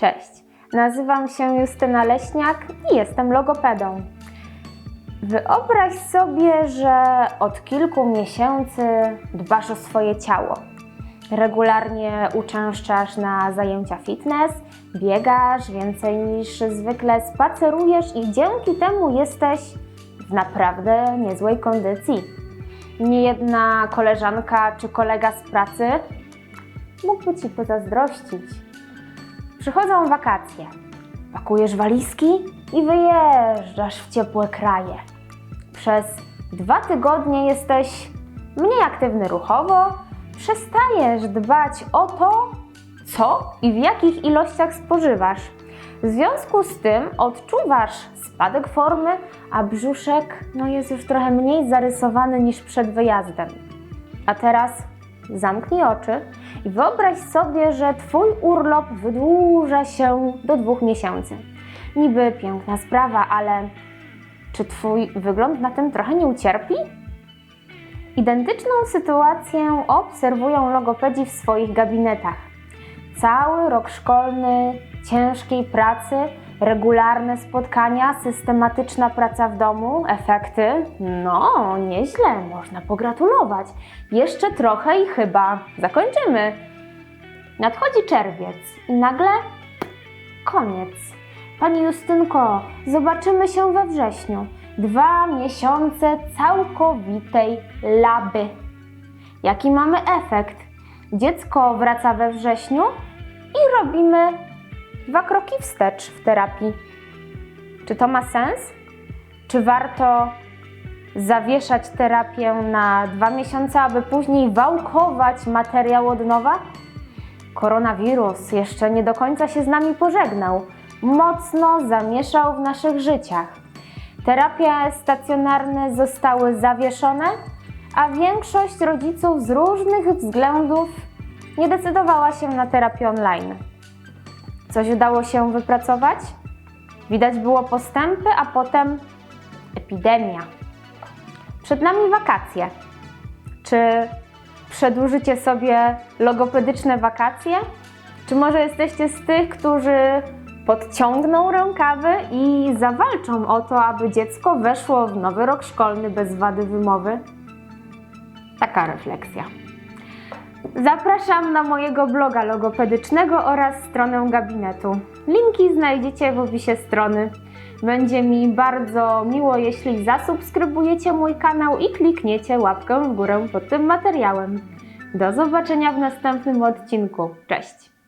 Cześć, nazywam się Justyna Leśniak i jestem logopedą. Wyobraź sobie, że od kilku miesięcy dbasz o swoje ciało. Regularnie uczęszczasz na zajęcia fitness, biegasz więcej niż zwykle, spacerujesz i dzięki temu jesteś w naprawdę niezłej kondycji. Niejedna koleżanka czy kolega z pracy mógłby ci pozazdrościć. Przychodzą wakacje. Pakujesz walizki i wyjeżdżasz w ciepłe kraje. Przez dwa tygodnie jesteś mniej aktywny ruchowo, przestajesz dbać o to, co i w jakich ilościach spożywasz. W związku z tym odczuwasz spadek formy, a brzuszek no, jest już trochę mniej zarysowany niż przed wyjazdem. A teraz zamknij oczy i wyobraź sobie, że Twój urlop wydłuża się do dwóch miesięcy. Niby piękna sprawa, ale czy Twój wygląd na tym trochę nie ucierpi? Identyczną sytuację obserwują logopedzi w swoich gabinetach. Cały rok szkolny, ciężkiej pracy, regularne spotkania, systematyczna praca w domu, efekty? No, nieźle, można pogratulować. Jeszcze trochę i chyba zakończymy. Nadchodzi czerwiec i nagle koniec. Pani Justynko, zobaczymy się we wrześniu. Dwa miesiące całkowitej laby. Jaki mamy efekt? Dziecko wraca we wrześniu i robimy dwa kroki wstecz w terapii. Czy to ma sens? Czy warto zawieszać terapię na dwa miesiące, aby później wałkować materiał od nowa? Koronawirus jeszcze nie do końca się z nami pożegnał. Mocno zamieszał w naszych życiach. Terapie stacjonarne zostały zawieszone, a większość rodziców z różnych względów nie decydowała się na terapię online. Coś udało się wypracować? Widać było postępy, a potem epidemia. Przed nami wakacje. Czy przedłużycie sobie logopedyczne wakacje? Czy może jesteście z tych, którzy podciągną rękawy i zawalczą o to, aby dziecko weszło w nowy rok szkolny bez wady wymowy? Taka refleksja. Zapraszam na mojego bloga logopedycznego oraz stronę gabinetu. Linki znajdziecie w opisie strony. Będzie mi bardzo miło, jeśli zasubskrybujecie mój kanał i klikniecie łapkę w górę pod tym materiałem. Do zobaczenia w następnym odcinku. Cześć!